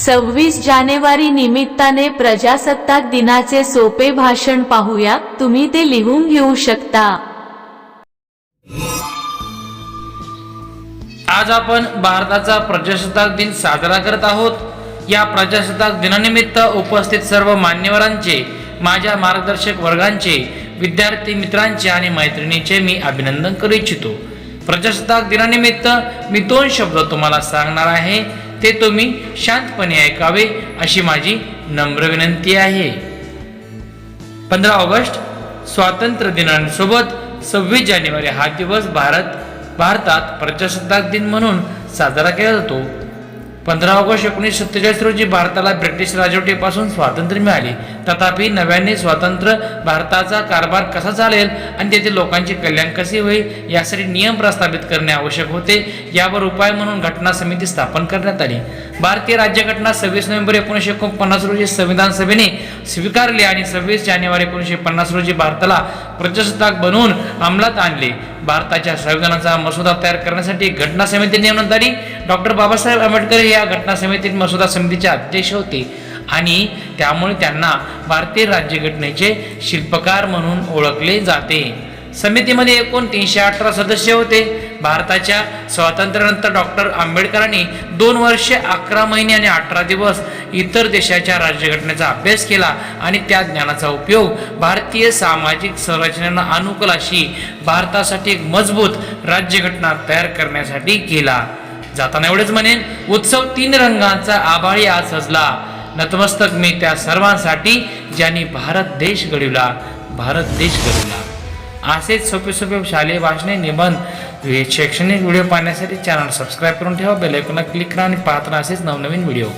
सव्वीस जानेवारी निमित्ताने प्रजासत्ताक दिनाचे सोपे भाषण पाहूया. तुम्ही ते लिहून घेऊ शकता. आज आपण भारताचा प्रजासत्ताक दिन साजरा करत आहोत. या प्रजासत्ताक दिनानिमित्त उपस्थित सर्व मान्यवरांचे माझ्या मार्गदर्शक वर्गांचे विद्यार्थी मित्रांचे आणि मैत्रिणीचे मी अभिनंदन करू इच्छितो. प्रजासत्ताक दिनानिमित्त मी दोन शब्द तुम्हाला सांगणार आहे. ते तुम्ही शांतपणे ऐकावे अशी माझी नम्र विनंती आहे. पंधरा ऑगस्ट स्वातंत्र्य दिनांसोबत सव्वीस जानेवारी हा दिवस भारत भारतात प्रजासत्ताक दिन म्हणून साजरा केला जातो. पंधरा ऑगस्ट एकोणीसशे सत्तेचाळीस रोजी भारताला ब्रिटिश राजवटीपासून स्वातंत्र्य मिळाले. तथापि नव्याने स्वातंत्र्य भारताचा कारभार कसा चालेल आणि त्याचे लोकांचे कल्याण कसे होईल यासाठी नियम प्रस्थापित करणे आवश्यक होते. यावर उपाय म्हणून घटना समिती स्थापन करण्यात आली. भारतीय राज्यघटना सव्वीस नोव्हेंबर एकोणीसशे एकोणपन्नास रोजी संविधान सभेने स्वीकारली आणि सव्वीस जानेवारी एकोणीसशे पन्नास रोजी भारताला प्रजासत्ताक बनवून अंमलात आणले. भारताच्या संविधानाचा मसुदा तयार करण्यासाठी घटना समिती नेमण्यात आली. डॉक्टर बाबासाहेब आंबेडकर या घटना समितीत मसुदा समितीचे अध्यक्ष होते आणि त्यामुळे त्यांना भारतीय राज्यघटनेचे शिल्पकार म्हणून ओळखले जाते. समितीमध्ये एकूण तीनशे अठरा सदस्य होते. भारताच्या स्वातंत्र्यानंतर डॉक्टर आंबेडकरांनी दोन वर्षे अकरा महिने आणि अठरा दिवस इतर देशाच्या राज्यघटनेचा अभ्यास केला आणि त्या ज्ञानाचा उपयोग भारतीय सामाजिक संरचनेला अनुकूल अशी भारतासाठी एक मजबूत राज्यघटना तयार करण्यासाठी केला. जाताना एवढेच म्हणेन उत्सव तीन रंगांचा आभाळी आज सजला. नतमस्तक मी त्या सर्वांसाठी ज्यांनी भारत देश घडविला भारत देश घडविला. असेच सोपे सोपे शालेय भाषणे निबंध हे शैक्षणिक व्हिडिओ पाहण्यासाठी चॅनल सबस्क्राईब करून ठेवा बेल क्लिक करा आणि पाहत राहा असेच नवनवीन व्हिडिओ.